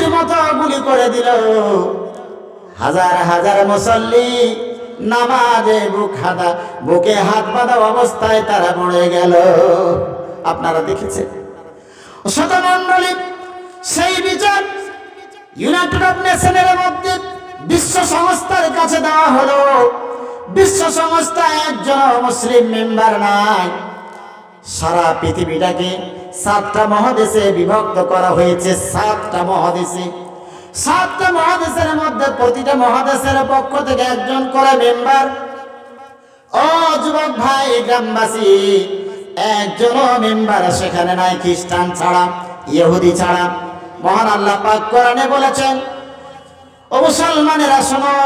লাঠির মতো গুলি করে দিল। হাজার হাজার মুসল্লি নামাজে বুক হাদা বুকে হাত বাঁধা অবস্থায় তারা মরে গেল। আপনারা দেখেছেন? শতমণ্ডলী, সেই বিচার ইউনাইটেড অফ নেশনের মধ্যে বিশ্ব সংস্থার কাছে দেওয়া হলো। বিশ্ব সংস্থা একজন মুসলিম মেম্বার নাই। সারা পৃথিবীটাকে সাতটা মহাদেশে বিভক্ত করা হয়েছে, সাতটা মহাদেশে। সাতটা মহাদেশের মধ্যে প্রতিটা মহাদেশের পক্ষ থেকে একজন করে মেম্বার। ও যুবক ভাই, গ্রামবাসী, একজনও মেম্বার সেখানে নাই, খ্রিস্টান ছাড়া, ইহুদি ছাড়া। মহান আল্লাহ পাক কোরআনে বলেছেন, ও মুসলমানেরা, শোনো,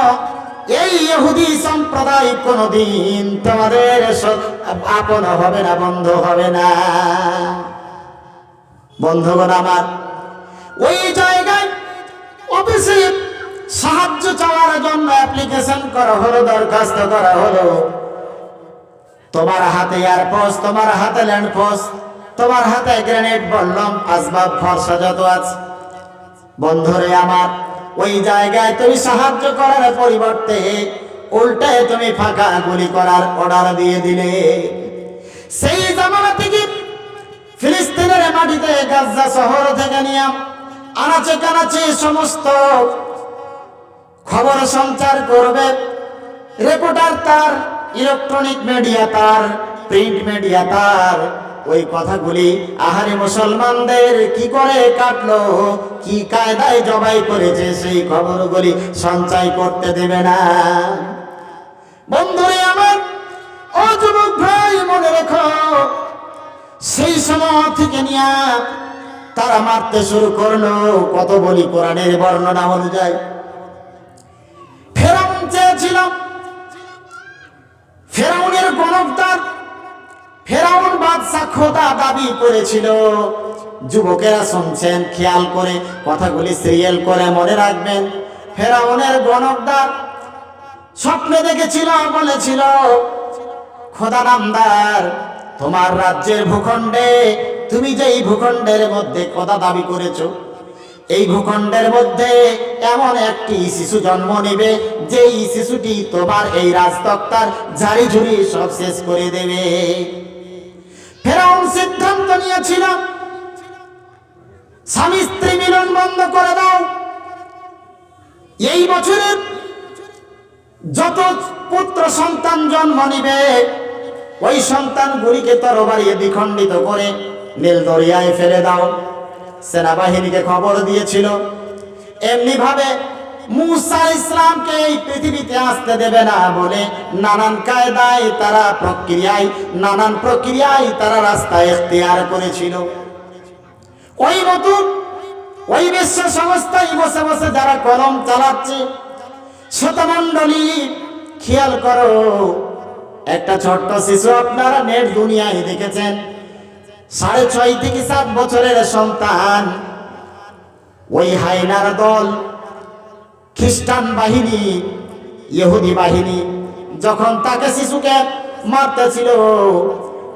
এই ইহুদি সম্প্রদায় কোনদিন তোমাদের আপন হবে না, বন্ধ হবে না। বন্ধুগণ আমার, ওই জায়গায় অফিসে সাহায্য চাওয়ার জন্য অ্যাপ্লিকেশন করা হলো, দরখাস্ত করা হলো। তোমার হাতে এয়ারপোস্ট তোমার হাতে ল্যান্ড পোস্ট তোমার হাতে গ্রেনেড বললাম, আসবাব, ফর্সা যত আছে। বন্ধুরে আমার, ওই জায়গায় তুমি সাহায্য করার পরিবর্তে উল্টায় তুমি ফাঁকা গুলি করার অর্ডার দিয়ে দিলে। সেই জামানা থেকে ফিলিস্তিনের মাটিতে গাজা শহর থেকে নিয়ে আনাচে কানাচে সমস্ত খবর সঞ্চার করবে। রিপোর্টার তার, ইলেকট্রনিক মিডিয়া তার, প্রিন্ট মিডিয়া তার। ওই কথাগুলি আহারে মুসলমানদের কি করে কাটলো, কি কায়দায় জবাই করেছে সেই খবরগুলি সঞ্চয় করতে দেবে না। বন্ধুরে আমার, ও যুবক ভাই, মনে রেখো সেই সময় থেকে নিয়ে তারা মারতে শুরু করল। কত বলি কোরআনের বর্ণনা অনুযায়ী। ফেরাউন চেয়েছিল। ফেরাউনের গণকদার ফেরাউন বাদশাহ খোদা দাবি করেছিল। যুবকেরা শুনছেন, খেয়াল করে কথাগুলি সিরিয়াল করে মনে রাখবেন। ফেরাউনের গণকদার স্বপ্নে দেখেছিল, বলেছিল, খোদা নামদার তোমার রাজ্যের ভূখণ্ডে, তুমি যে এই ভূখণ্ডের মধ্যে কথা দাবি করেছ, এই ভূখণ্ডের মধ্যে এমন একটি শিশু জন্ম নেবে, যেই শিশুটি তোমার এই রাজতক্তার ঝাড়ি ঝুড়ি সব শেষ করে দেবে। ফেরাউন সিদ্ধান্ত নিয়েছিল, স্বামী স্ত্রী মিলন বন্ধ করে দাও। এই বছরের যত পুত্র সন্তান জন্ম নিবে ওই সন্তানগুলিকে তরবারিয়ে বিখণ্ডিত করে নীল দরিয়ায় ফেলে দাও। সেনাবাহিনীকে খবর দিয়েছিল এমনি ভাবে মুসা ইসলামকে এই পৃথিবীতে আসতে দেবে না বলে নানান কায়দায় তারা প্রক্রিয়ায়, নানান প্রক্রিয়ায় তারা রাস্তা এখতিয়ার করেছিল। ওই মতো ওই বিশ্ব সংস্থায় বসে বসে যারা কলম চালাচ্ছে, শতমণ্ডলী, খেয়াল করো একটা ছোট্ট শিশু আপনারা নেট দুনিয়ায় দেখেছেন। সাড়ে ছয় থেকে সাত বছরের সন্তান। ওই হাইনার দল, খ্রিস্টান বাহিনী, ইহুদি বাহিনী, যখন তাকে শিশুকে মারতেছিল,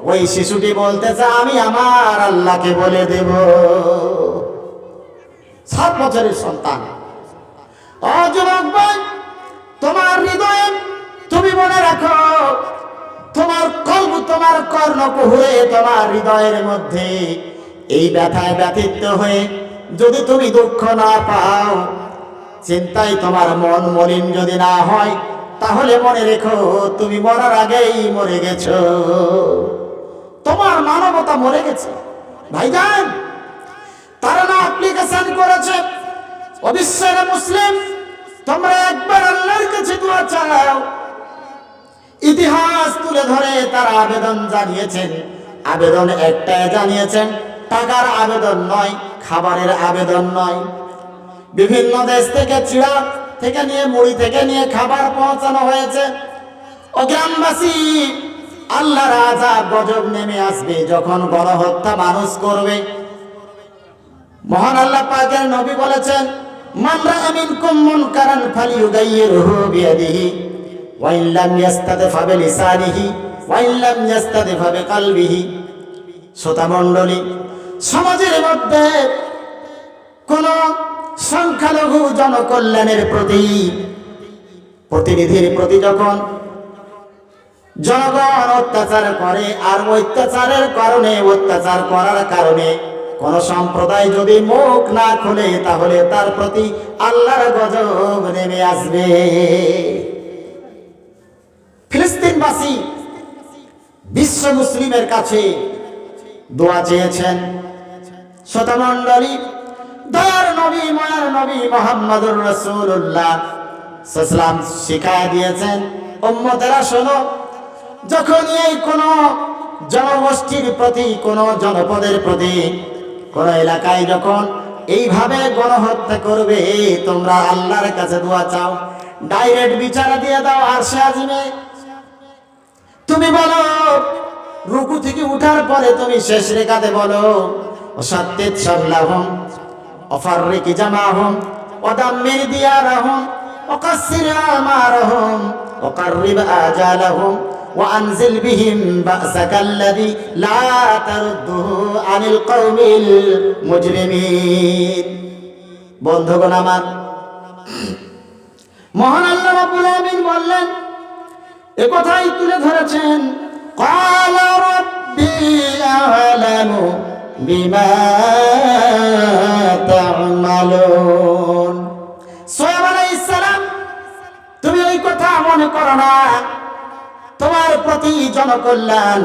ওই শিশুটি বলতেছে, আমি আমার আল্লাহকে বলে দেব। সাত বছরের সন্তান। অযুবক ভাই, তোমার হৃদয়ে তোমার কল্প, তোমার কর্ণকুহুরে তোমার হৃদয়ের মধ্যে এই ব্যথায় ব্যথিত হয়ে যদি তুমি দুঃখ না পাও, চিন্তায় তোমার মন মলিন যদি না হয়, তাহলে মনে রেখো তুমি মরার আগেই মরে গেছো। তোমার মানবতা মরে গেছে। ভাইজান, তারা না অ্যাপ্লিকেশন করেছে। অবিশ্বের মুসলিম, তোমরা একবার আল্লাহর কাছে দোয়া ইতিহাস তুলে ধরে তারা আবেদন জানিয়েছেন। আবেদন একটাই জানিয়েছেন, টাকার আবেদন নয়, খাবারের আবেদন নয়। বিভিন্ন দেশ থেকে চিড়া থেকে নিয়ে মুড়ি থেকে নিয়ে খাবার পৌঁছানো হয়েছে। ও গ্রামবাসী আল্লাহ রাজা গজব নেমে আসবে যখন গণহত্যা মানুষ করবে। মহান আল্লাহ পাকের নবী বলেছেন মামরা আমিন কুম্মুন কারান ফালি ইউগাইয়িরহু বিয়াদিহি। ওয়া ইন লাম ইয়াস্তাদফা বিলিসানিহি ওয়া ইন লাম ইয়াস্তাদফা বিকলবিহি শ্রোতা মণ্ডলী, সমাজের মধ্যে কোন সংখ্যালঘু জনকল্যাণের প্রতি প্রতিনিধির প্রতি যখন জনগণ অত্যাচার করে আর অত্যাচারের কারণে, অত্যাচার করার কারণে কোন সম্প্রদায় যদি মুখ না খুলে, তাহলে তার প্রতি আল্লাহর গজব নেমে আসবে। ফিলিস্তিনবাসী বিশ্ব মুসলিমের কাছে দোয়া চেয়েছেন। শতমণ্ডলী, দয়ার নবী, মায়ার নবী মোহাম্মদুর রসুল্লাহ শিখায় দিয়েছেন। উম্মতেরা, শোনো যখন এই কোন জনগোষ্ঠীর প্রতি, কোন জনপদের প্রতি, কোন এলাকায় যখন এইভাবে গণহত্যা করবে, তোমরা আল্লাহর কাছে দোয়া চাও, ডাইরেক্ট বিচার দিয়ে দাও আর সে আজিমে তুমি বলো রুকু থেকে উঠার পরে তুমি শেষ রেখাতে বলো অসত্যিত সাল্লাহম অফারিকি জামাহম ওদাম্মির দিয়ারহম وقصر أعمارهم وقرب آجالهم وأنزل بهم بأسك الذي لا ترده عن القوم المجرمين বন্ধুগণ আমার মহান আল্লাহ রাব্বুল আলামিন বললেন একথাই তুলে ধরেছেন। তুমি ওই কথা মনে করো না। তোমার প্রতি জনকল্যাণ।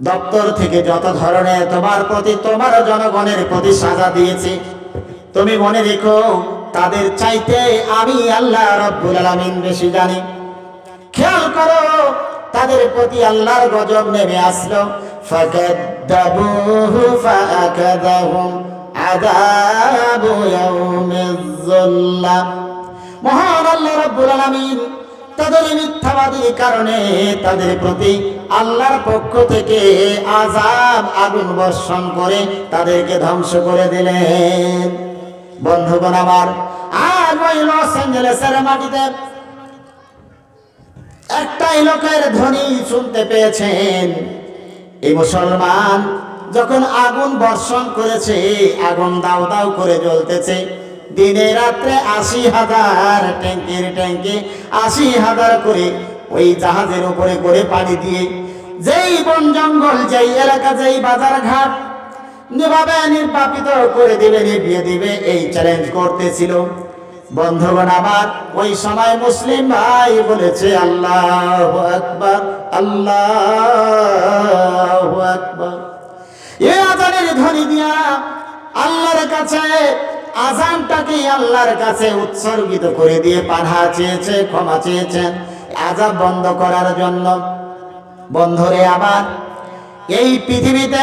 দপ্তর থেকে যত ধরনের তোমার প্রতি তোমার জনগণের প্রতি সাজা দিয়েছে, তুমি মনে রেখো, তাদের চাইতে আমি আল্লাহ রব্বুল আলমিন বেশি জানি। করো। তাদের প্রতি আল্লাহর গজব নেমে আসলো। মহান আল্লাহ রাব্বুল তাদের মিথ্যাবাদীর কারণে তাদের প্রতি আল্লাহর পক্ষ থেকে আযাব আগুন বর্ষণ করে তাদেরকে ধ্বংস করে দিলেন। বন্ধুগণ আমার আর ওই লস অ্যাঞ্জেলেসের মাটিতে একটাই লোকের ধ্বনি শুনতে পেয়েছেন। এই মুসলমান যখন আগুন বর্ষণ করেছে, আগুন দাও দাও করে জ্বলতেছে। দিনে রাত্রে আশি হাজার ট্যাঙ্কির ট্যাঙ্কি আশি হাজার করে ওই জাহাজের উপরে করে পানি দিয়ে যেই বন জঙ্গল, যেই এলাকা, যেই বাজার ঘাট নিভাবে নির্বাপিত করে দিবে, নিভিয়ে দিবে, এই চ্যালেঞ্জ করতেছিল। বন্ধুগণ, আমার ওই সময় মুসলিম ভাই বলেছে, আল্লাহ আকবার আল্লাহ আকবার। এ আজানের ধ্বনি দিয়া আল্লাহর কাছে, আজানটাকে আল্লাহর কাছে উৎসর্গিত করে দিয়ে পাঠা চেয়েছে, ক্ষমা চেয়েছেন আজাব বন্ধ করার জন্য, বন্ধরে আবার এই পৃথিবীতে